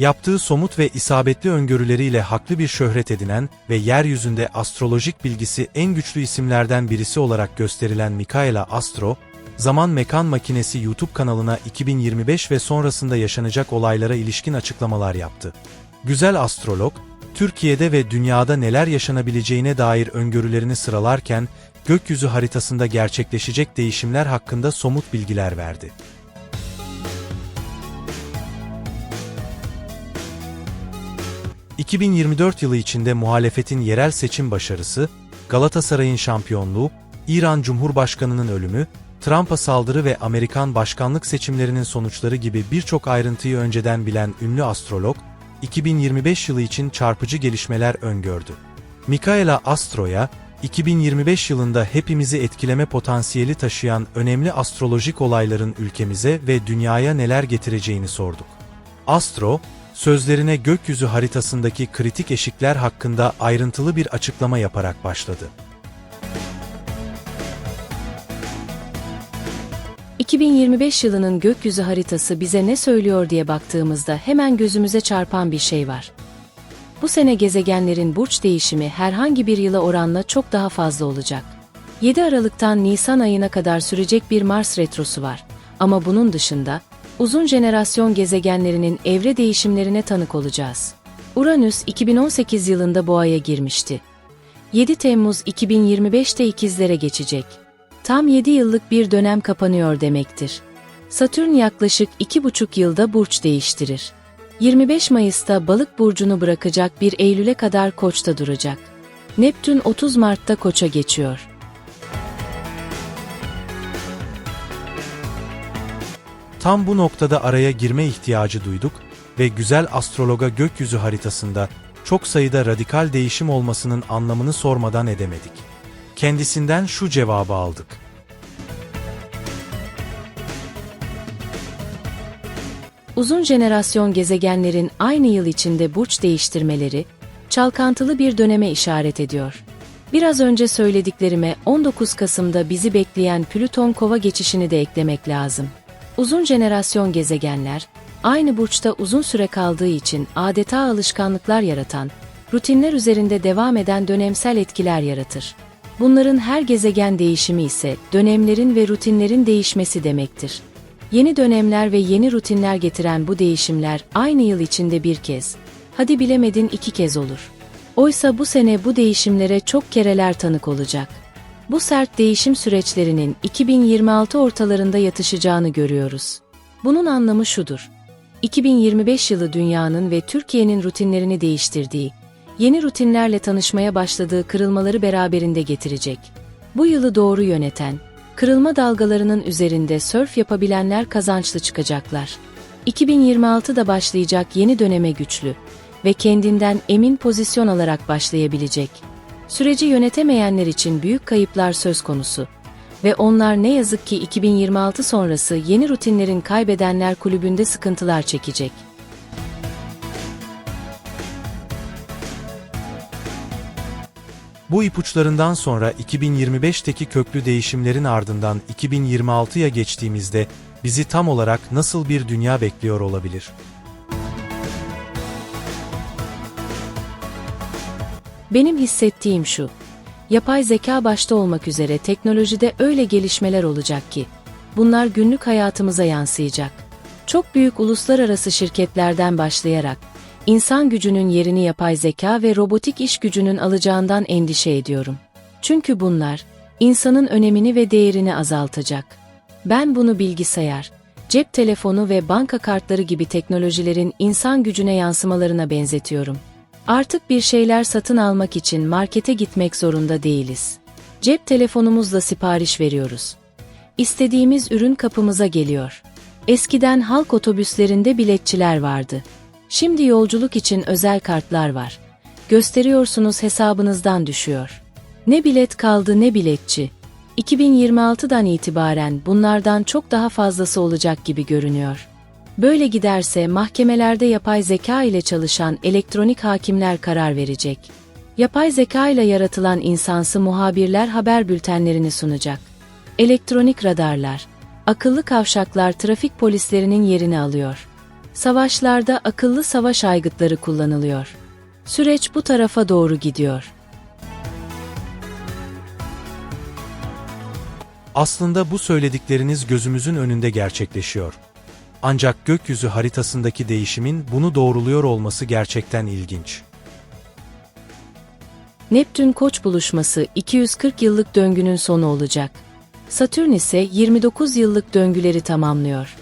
Yaptığı somut ve isabetli öngörüleriyle haklı bir şöhret edinen ve yeryüzünde astrolojik bilgisi en güçlü isimlerden birisi olarak gösterilen Mikaela Astro, Zaman Mekan Makinesi YouTube kanalına 2025 ve sonrasında yaşanacak olaylara ilişkin açıklamalar yaptı. Güzel astrolog, Türkiye'de ve dünyada neler yaşanabileceğine dair öngörülerini sıralarken, gökyüzü haritasında gerçekleşecek değişimler hakkında somut bilgiler verdi. ...2024 yılı içinde muhalefetin yerel seçim başarısı, Galatasaray'ın şampiyonluğu, İran Cumhurbaşkanı'nın ölümü, Trump'a saldırı ve Amerikan başkanlık seçimlerinin sonuçları gibi birçok ayrıntıyı önceden bilen ünlü astrolog, 2025 yılı için çarpıcı gelişmeler öngördü. Mikaela Astro'ya, 2025 yılında hepimizi etkileme potansiyeli taşıyan önemli astrolojik olayların ülkemize ve dünyaya neler getireceğini sorduk. Astro, sözlerine gökyüzü haritasındaki kritik eşikler hakkında ayrıntılı bir açıklama yaparak başladı. 2025 yılının gökyüzü haritası bize ne söylüyor diye baktığımızda hemen gözümüze çarpan bir şey var. Bu sene gezegenlerin burç değişimi herhangi bir yıla oranla çok daha fazla olacak. 7 Aralık'tan Nisan ayına kadar sürecek bir Mars retrosu var. Ama bunun dışında uzun jenerasyon gezegenlerinin evre değişimlerine tanık olacağız. Uranüs 2018 yılında Boğa'ya girmişti. 7 Temmuz 2025'te ikizlere geçecek. Tam 7 yıllık bir dönem kapanıyor demektir. Satürn yaklaşık 2,5 yılda burç değiştirir. 25 Mayıs'ta Balık burcunu bırakacak bir Eylül'e kadar Koç'ta duracak. Neptün 30 Mart'ta Koç'a geçiyor. Tam bu noktada araya girme ihtiyacı duyduk ve güzel astrologa gökyüzü haritasında çok sayıda radikal değişim olmasının anlamını sormadan edemedik. Kendisinden şu cevabı aldık. Uzun jenerasyon gezegenlerin aynı yıl içinde burç değiştirmeleri, çalkantılı bir döneme işaret ediyor. Biraz önce söylediklerime 19 Kasım'da bizi bekleyen Plüton Kova geçişini de eklemek lazım. Uzun jenerasyon gezegenler, aynı burçta uzun süre kaldığı için adeta alışkanlıklar yaratan, rutinler üzerinde devam eden dönemsel etkiler yaratır. Bunların her gezegen değişimi ise dönemlerin ve rutinlerin değişmesi demektir. Yeni dönemler ve yeni rutinler getiren bu değişimler aynı yıl içinde bir kez, hadi bilemedin iki kez olur. Oysa bu sene bu değişimlere çok kereler tanık olacak. Bu sert değişim süreçlerinin 2026 ortalarında yatışacağını görüyoruz. Bunun anlamı şudur. 2025 yılı dünyanın ve Türkiye'nin rutinlerini değiştirdiği, yeni rutinlerle tanışmaya başladığı kırılmaları beraberinde getirecek. Bu yılı doğru yöneten, kırılma dalgalarının üzerinde sörf yapabilenler kazançlı çıkacaklar. 2026'da başlayacak yeni döneme güçlü ve kendinden emin pozisyon alarak başlayabilecek. Süreci yönetemeyenler için büyük kayıplar söz konusu ve onlar ne yazık ki 2026 sonrası yeni rutinlerin kaybedenler kulübünde sıkıntılar çekecek. Bu ipuçlarından sonra 2025'teki köklü değişimlerin ardından 2026'ya geçtiğimizde bizi tam olarak nasıl bir dünya bekliyor olabilir? Benim hissettiğim şu. Yapay zeka başta olmak üzere teknolojide öyle gelişmeler olacak ki bunlar günlük hayatımıza yansıyacak. Çok büyük uluslararası şirketlerden başlayarak insan gücünün yerini yapay zeka ve robotik iş gücünün alacağından endişe ediyorum. Çünkü bunlar insanın önemini ve değerini azaltacak. Ben bunu bilgisayar, cep telefonu ve banka kartları gibi teknolojilerin insan gücüne yansımalarına benzetiyorum. Artık bir şeyler satın almak için markete gitmek zorunda değiliz. Cep telefonumuzla sipariş veriyoruz. İstediğimiz ürün kapımıza geliyor. Eskiden halk otobüslerinde biletçiler vardı. Şimdi yolculuk için özel kartlar var. Gösteriyorsunuz hesabınızdan düşüyor. Ne bilet kaldı ne biletçi. 2026'dan itibaren bunlardan çok daha fazlası olacak gibi görünüyor. Böyle giderse mahkemelerde yapay zeka ile çalışan elektronik hakimler karar verecek. Yapay zeka ile yaratılan insansı muhabirler haber bültenlerini sunacak. Elektronik radarlar, akıllı kavşaklar trafik polislerinin yerini alıyor. Savaşlarda akıllı savaş aygıtları kullanılıyor. Süreç bu tarafa doğru gidiyor. Aslında bu söyledikleriniz gözümüzün önünde gerçekleşiyor. Ancak gökyüzü haritasındaki değişimin bunu doğruluyor olması gerçekten ilginç. Neptün Koç buluşması 240 yıllık döngünün sonu olacak. Satürn ise 29 yıllık döngüleri tamamlıyor.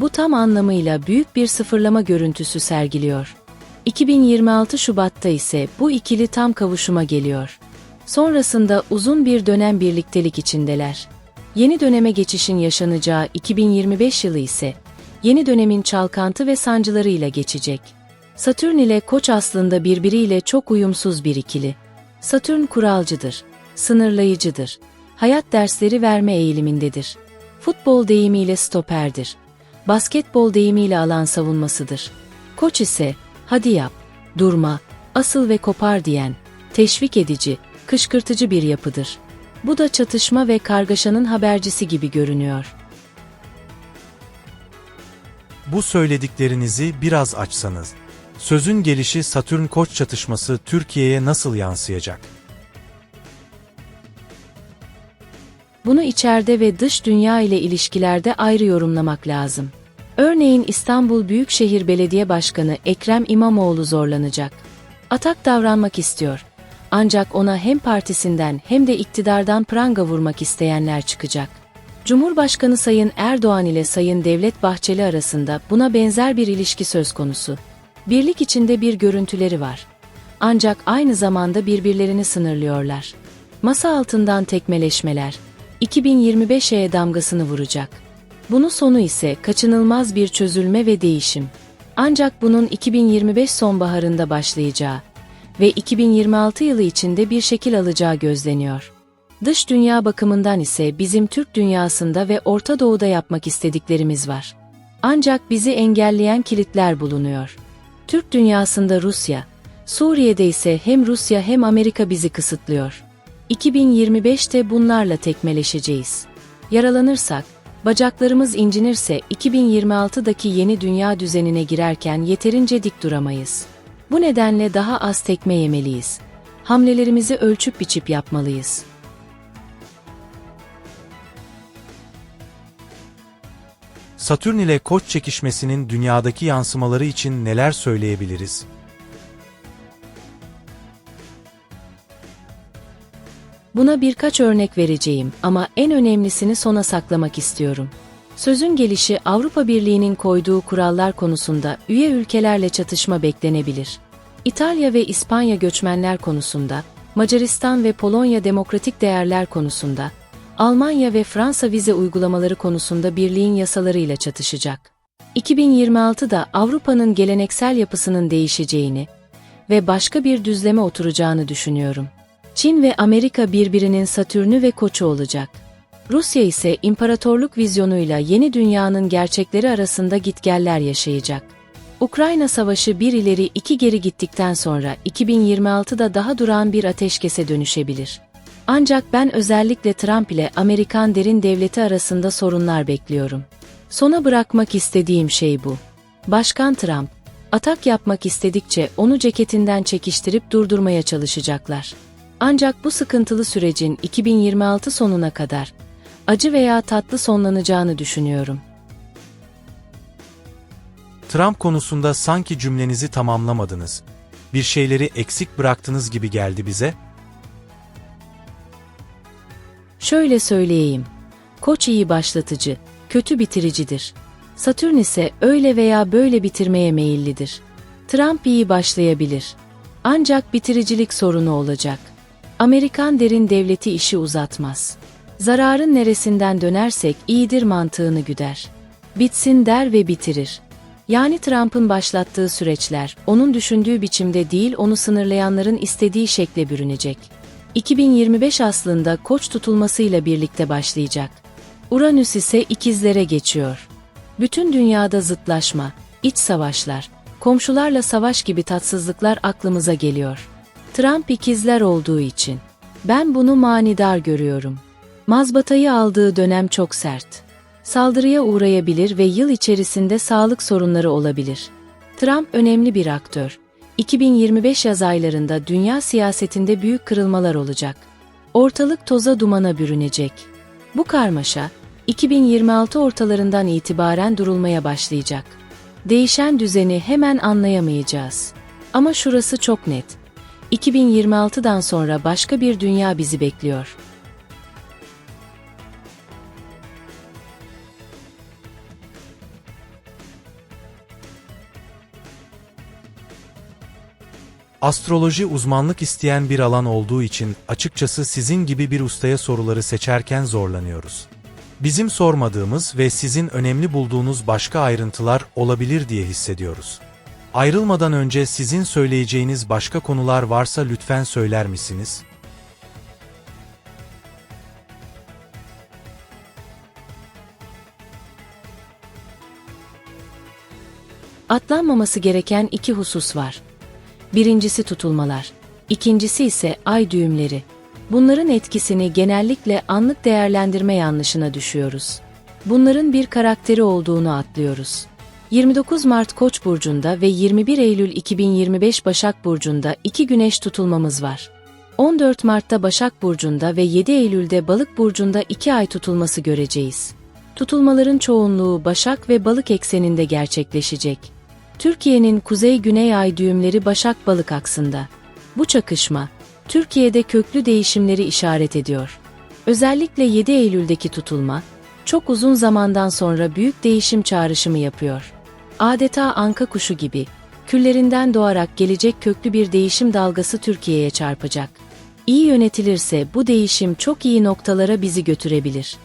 Bu tam anlamıyla büyük bir sıfırlama görüntüsü sergiliyor. 2026 Şubat'ta ise bu ikili tam kavuşuma geliyor. Sonrasında uzun bir dönem birliktelik içindeler. Yeni döneme geçişin yaşanacağı 2025 yılı ise yeni dönemin çalkantı ve sancılarıyla geçecek. Satürn ile Koç aslında birbiriyle çok uyumsuz bir ikili. Satürn kuralcıdır, sınırlayıcıdır. Hayat dersleri verme eğilimindedir. Futbol deyimiyle stoperdir. Basketbol deyimiyle alan savunmasıdır. Koç ise hadi yap, durma, asıl ve kopar diyen, teşvik edici, kışkırtıcı bir yapıdır. Bu da çatışma ve kargaşanın habercisi gibi görünüyor. Bu söylediklerinizi biraz açsanız. Sözün gelişi Satürn Koç çatışması Türkiye'ye nasıl yansıyacak? Bunu içeride ve dış dünya ile ilişkilerde ayrı yorumlamak lazım. Örneğin İstanbul Büyükşehir Belediye Başkanı Ekrem İmamoğlu zorlanacak. Atak davranmak istiyor. Ancak ona hem partisinden hem de iktidardan pranga vurmak isteyenler çıkacak. Cumhurbaşkanı Sayın Erdoğan ile Sayın Devlet Bahçeli arasında buna benzer bir ilişki söz konusu. Birlik içinde bir görüntüleri var. Ancak aynı zamanda birbirlerini sınırlıyorlar. Masa altından tekmeleşmeler 2025'e damgasını vuracak. Bunun sonu ise kaçınılmaz bir çözülme ve değişim. Ancak bunun 2025 sonbaharında başlayacağı ve 2026 yılı içinde bir şekil alacağı gözleniyor. Dış dünya bakımından ise bizim Türk dünyasında ve Orta Doğu'da yapmak istediklerimiz var. Ancak bizi engelleyen kilitler bulunuyor. Türk dünyasında Rusya, Suriye'de ise hem Rusya hem Amerika bizi kısıtlıyor. 2025'te bunlarla tekmeleşeceğiz. Yaralanırsak, bacaklarımız incinirse 2026'daki yeni dünya düzenine girerken yeterince dik duramayız. Bu nedenle daha az tekme yemeliyiz. Hamlelerimizi ölçüp biçip yapmalıyız. Satürn ile Koç çekişmesinin dünyadaki yansımaları için neler söyleyebiliriz? Buna birkaç örnek vereceğim ama en önemlisini sona saklamak istiyorum. Sözün gelişi Avrupa Birliği'nin koyduğu kurallar konusunda üye ülkelerle çatışma beklenebilir. İtalya ve İspanya göçmenler konusunda, Macaristan ve Polonya demokratik değerler konusunda, Almanya ve Fransa vize uygulamaları konusunda birliğin yasalarıyla çatışacak. 2026'da Avrupa'nın geleneksel yapısının değişeceğini ve başka bir düzleme oturacağını düşünüyorum. Çin ve Amerika birbirinin Satürn'ü ve Koç'u olacak. Rusya ise imparatorluk vizyonuyla yeni dünyanın gerçekleri arasında gitgeller yaşayacak. Ukrayna Savaşı bir ileri iki geri gittikten sonra 2026'da daha durağan bir ateşkese dönüşebilir. Ancak ben özellikle Trump ile Amerikan derin devleti arasında sorunlar bekliyorum. Sona bırakmak istediğim şey bu. Başkan Trump, atak yapmak istedikçe onu ceketinden çekiştirip durdurmaya çalışacaklar. Ancak bu sıkıntılı sürecin 2026 sonuna kadar acı veya tatlı sonlanacağını düşünüyorum. Trump konusunda sanki cümlenizi tamamlamadınız. Bir şeyleri eksik bıraktınız gibi geldi bize. Şöyle söyleyeyim. Koç iyi başlatıcı, kötü bitiricidir. Satürn ise öyle veya böyle bitirmeye meyillidir. Trump iyi başlayabilir. Ancak bitiricilik sorunu olacak. Amerikan derin devleti işi uzatmaz. Zararın neresinden dönersek iyidir mantığını güder. Bitsin der ve bitirir. Yani Trump'ın başlattığı süreçler, onun düşündüğü biçimde değil onu sınırlayanların istediği şekle bürünecek. 2025 aslında koç tutulmasıyla birlikte başlayacak. Uranüs ise ikizlere geçiyor. Bütün dünyada zıtlaşma, iç savaşlar, komşularla savaş gibi tatsızlıklar aklımıza geliyor. Trump ikizler olduğu için. Ben bunu manidar görüyorum. Mazbatayı aldığı dönem çok sert. Saldırıya uğrayabilir ve yıl içerisinde sağlık sorunları olabilir. Trump önemli bir aktör. 2025 yaz aylarında dünya siyasetinde büyük kırılmalar olacak. Ortalık toza dumana bürünecek. Bu karmaşa, 2026 ortalarından itibaren durulmaya başlayacak. Değişen düzeni hemen anlayamayacağız. Ama şurası çok net. 2026'dan sonra başka bir dünya bizi bekliyor. Astroloji uzmanlık isteyen bir alan olduğu için açıkçası sizin gibi bir ustaya soruları seçerken zorlanıyoruz. Bizim sormadığımız ve sizin önemli bulduğunuz başka ayrıntılar olabilir diye hissediyoruz. Ayrılmadan önce sizin söyleyeceğiniz başka konular varsa lütfen söyler misiniz? Atlanmaması gereken iki husus var. Birincisi tutulmalar, ikincisi ise ay düğümleri. Bunların etkisini genellikle anlık değerlendirme yanlışına düşüyoruz. Bunların bir karakteri olduğunu atlıyoruz. 29 Mart Koç burcunda ve 21 Eylül 2025 Başak burcunda iki güneş tutulmamız var. 14 Mart'ta Başak burcunda ve 7 Eylül'de Balık burcunda iki ay tutulması göreceğiz. Tutulmaların çoğunluğu Başak ve Balık ekseninde gerçekleşecek. Türkiye'nin kuzey-güney ay düğümleri Başak-Balık aksında. Bu çakışma, Türkiye'de köklü değişimleri işaret ediyor. Özellikle 7 Eylül'deki tutulma, çok uzun zamandan sonra büyük değişim çağrışımı yapıyor. Adeta anka kuşu gibi, küllerinden doğarak gelecek köklü bir değişim dalgası Türkiye'ye çarpacak. İyi yönetilirse bu değişim çok iyi noktalara bizi götürebilir.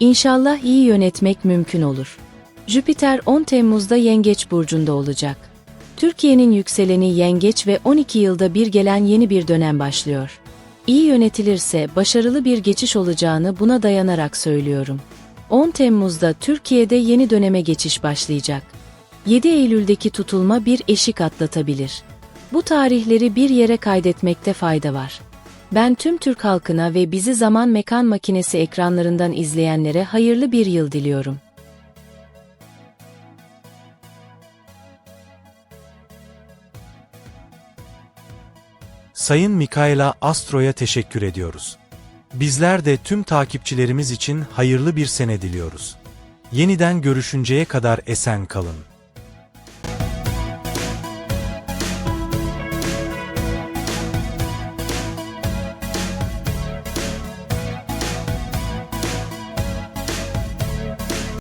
İnşallah iyi yönetmek mümkün olur. Jüpiter 10 Temmuz'da Yengeç burcunda olacak. Türkiye'nin yükseleni Yengeç ve 12 yılda bir gelen yeni bir dönem başlıyor. İyi yönetilirse başarılı bir geçiş olacağını buna dayanarak söylüyorum. 10 Temmuz'da Türkiye'de yeni döneme geçiş başlayacak. 7 Eylül'deki tutulma bir eşik atlatabilir. Bu tarihleri bir yere kaydetmekte fayda var. Ben tüm Türk halkına ve bizi zaman mekan makinesi ekranlarından izleyenlere hayırlı bir yıl diliyorum. Sayın Mikaela Astro'ya teşekkür ediyoruz. Bizler de tüm takipçilerimiz için hayırlı bir sene diliyoruz. Yeniden görüşünceye kadar esen kalın.